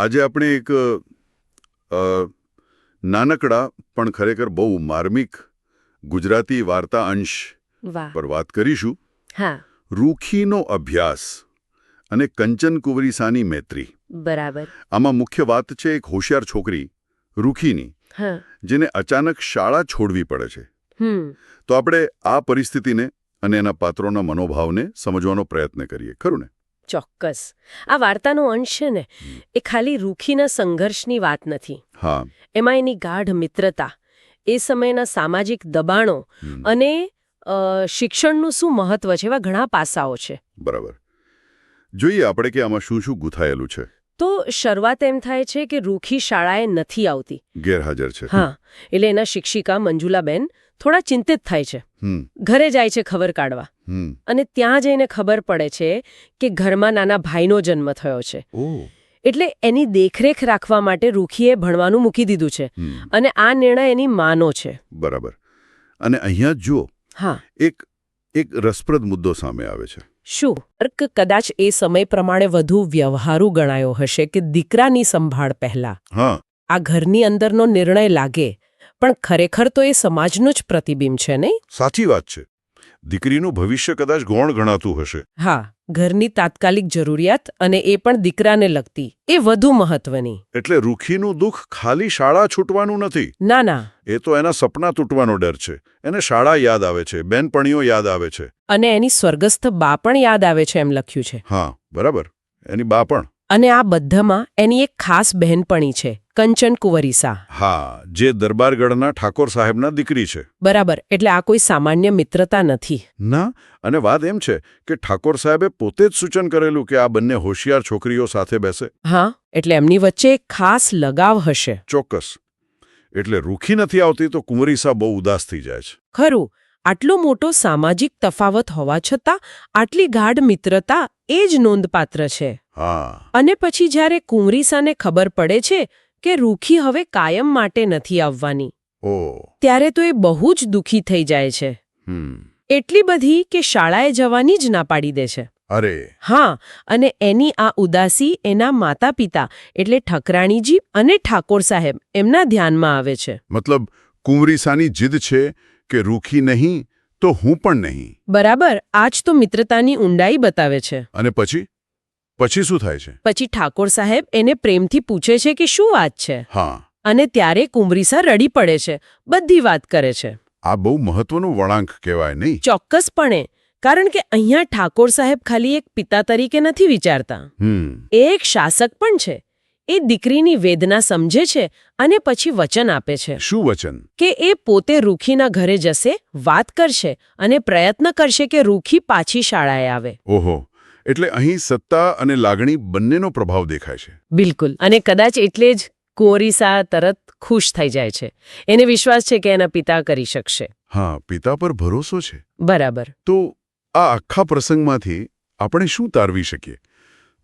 આજે આપણે એક નાનકડા પણ ખરેખર બહુ માર્મિક ગુજરાતી વાર્તા અંશ પર વાત કરીશું. હા. રૂખીનો અભ્યાસ અને કંચન કુંવરીસાની મૈત્રી. બરાબર. આમાં મુખ્ય વાત છે એક હોશિયાર છોકરી રૂખીની જેને અચાનક શાળા છોડવી પડે છે. તો આપણે આ પરિસ્થિતિને અને એના પાત્રોના મનોભાવને સમજવાનો પ્રયત્ન કરીએ ખરું ને? ચોક્કસ. આ વાર્તાનો અંશ છે ને એ ખાલી રૂખીના સંઘર્ષની વાત નથી. એમાં એની ગાઢ મિત્રતા એ સમયના સામાજિક દબાણો અને શિક્ષણનું શું મહત્વ છે એવા ઘણા પાસાઓ છે. બરાબર. જોઈએ આપણે કે આમાં શું શું ગુથાયેલું છે. તો શરૂઆત એમ થાય છે કે રૂખી શાળાએ નથી આવતી. ગેરહાજર છે. હા એટલે એના શિક્ષિકા મંજુલાબેન થોડા ચિંતિત થાય છે. ઘરે જાય છે ખબર કાઢવા. અને ત્યાં જઈને ખબર પડે છે કે ઘરમાં નાના ભાઈનો જન્મ થયો છે. એટલે એની દેખરેખ રાખવા માટે રૂખીએ ભણવાનું મૂકી દીધું છે. અને આ નિર્ણય એની માનો છે. બરાબર. અને અહીંયા જુઓ હા. એક એક રસપ્રદ મુદ્દો સામે આવે છે. શું? તર્ક કદાચ એ સમય પ્રમાણે વધુ વ્યવહારુ ગણાયો હશે કે દીકરાની સંભાળ પહેલા. હા. આ ઘરની અંદરનો નિર્ણય લાગે. પણ ખરેખર તો એ સમાજનું જ પ્રતિબિંબ છે નહીં? સાચી વાત છે. દીકરીનું ભવિષ્ય કદાચ ગૌણ ગણાતું હશે. હા ઘરની તાત્કાલિક જરૂરિયાત અને એ પણ દીકરાને લગતી એ વધુ મહત્વની. એટલે રૂખીનું દુઃખ ખાલી શાળા છૂટવાનું નથી? ના ના. એ તો એના સપના તૂટવાનો ડર છે. એને શાળા યાદ આવે છે બેનપણીઓ યાદ આવે છે. અને એની સ્વર્ગસ્થ બા પણ યાદ આવે છે એમ લખ્યું છે. હા બરાબર. એની બા પણ. અને આ બધામાં એની એક ખાસ બહેનપણી છે કંચન કુંવરીસા. હા જે દરબારગઢના ઠાકોર સાહેબના દીકરી છે. બરાબર એટલે આ કોઈ સામાન્ય મિત્રતા નથી. ના અને વાત એમ છે કે ઠાકોર સાહેબે પોતે જ સૂચન કરેલું કે આ બંને હોશિયાર છોકરીઓ સાથે બેસે. હા એટલે એમની વચ્ચે એક ખાસ લગાવ હશે. ચોક્કસ. એટલે રૂખી નથી આવતી તો કુંવરીસા બહુ ઉદાસ થઈ જાય છે. ખરું આટલો મોટો સામાજિક તફાવત હોવા છતાં આટલી ગાઢ મિત્રતા એ જ નોંધપાત્ર છે. અને પછી જ્યારે કુંવરીસાને ખબર પડે છે કે રૂખી હવે કાયમ માટે નથી આવવાની ત્યારે તો એ બહુ જ દુઃખી થઈ જાય છે. હમ. એટલી બધી કે શાળાએ જવાની જ ના પાડી દે છે. અરે. હા અને એની આ ઉદાસી એના માતા પિતા એટલે ઠકરાણીજી અને ઠાકોર સાહેબ એમના ધ્યાનમાં આવે છે. મતલબ કુંવરીસાની જીદ છે કે રૂખી નહીં તો હું પણ નહીં. બરાબર આજ તો મિત્રતાની ઊંડાઈ બતાવે છે. અને પછી? પછી શું થાય છે? પછી ઠાકોર સાહેબ એને પ્રેમથી પૂછે છે કે શું વાત છે? હા. અને ત્યારે કુંવરીસા રડી પડે છે બધી વાત કરે છે. આ બહુ મહત્વનું વળાંક કહેવાય નહીં. ચોક્કસપણે કારણ કે અહીંયા ઠાકોર સાહેબ ખાલી એક પિતા તરીકે નથી વિચારતા. એ એક શાસક પણ છે. એ દીકરીની વેદના સમજે છે અને પછી વચન આપે છે. શું વચન? કે એ પોતે રૂખીના ઘરે જશે વાત કરશે અને પ્રયત્ન કરશે કે રૂખી પાછી શાળાએ આવે. ઓહો એટલે અહીં સત્તા અને લાગણી બંનેનો પ્રભાવ દેખાય છે. બિલકુલ અને કદાચ એટલે જ કુંવરીસા તરત ખુશ થઈ જાય છે. એને વિશ્વાસ છે કે એના પિતા કરી શકશે. હા પિતા પર ભરોસો છે. બરાબર. તો આ આખા પ્રસંગમાંથી આપણે શું તારવી શકીએ?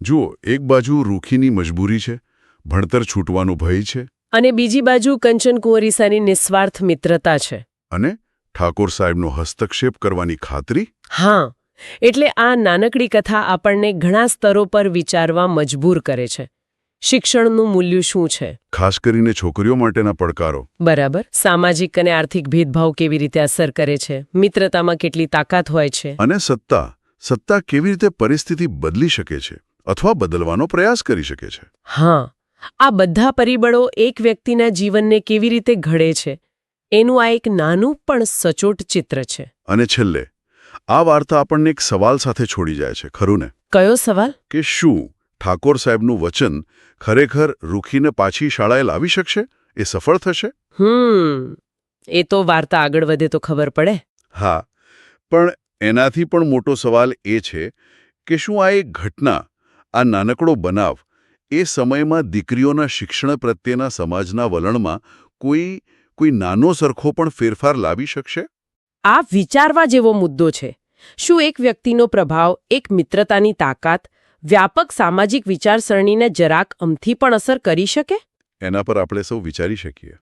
જુઓ એક બાજુ રૂખીની મજબૂરી છે ભણતર છૂટવાનો ભય છે? અને બીજી બાજુ કંચન કુંવરીસાની નિસ્વાર્થ મિત્રતા છે. અને ઠાકોર સાહેબનો હસ્તક્ષેપ કરવાની ખાતરી? હા એટલે આ નાનકડી કથા આપણને ઘણા સ્તરો પર વિચારવા મજબૂર કરે છે. શિક્ષણનું મૂલ્ય શું છે? ખાસ કરીને છોકરીઓ માટેના પડકારો. બરાબર. સામાજિક અને આર્થિક ભેદભાવ કેવી રીતે અસર કરે છે? મિત્રતામાં કેટલી તાકાત હોય છે? અને સત્તા. સત્તા કેવી રીતે પરિસ્થિતિ બદલી શકે છે? અથવા બદલવાનો પ્રયાસ કરી શકે છે? હા. આ બધા પરિબળો એક વ્યક્તિના જીવનને કેવી રીતે ઘડે છે એનું આ એક નાનું પણ સચોટ ચિત્ર છે. અને છેલ્લે આ વાર્તા આપણને એક સવાલ સાથે છોડી જાય છે ખરું ને? કયો સવાલ? કે શું ઠાકોર સાહેબનું વચન ખરેખર રૂખીને પાછી શાળાએ લાવી શકશે? એ સફળ થશે? હમ એ તો વાર્તા આગળ વધે તો ખબર પડે. હા પણ એનાથી પણ મોટો સવાલ એ છે કે શું આ એક ઘટના આ નાનકડો બનાવ એ સમયમાં દીકરીઓના શિક્ષણ પ્રત્યેના સમાજના વલણમાં કોઈ કોઈ નાનો સરખો પણ ફેરફાર લાવી શકશે? આ વિચારવા જેવો મુદ્દો છે. શું એક વ્યક્તિનો પ્રભાવ એક મિત્રતાની તાકાત વ્યાપક સામાજિક વિચારસરણીને જરાક અમથી પણ અસર કરી શકે? એના પર આપણે સૌ વિચારી શકીએ.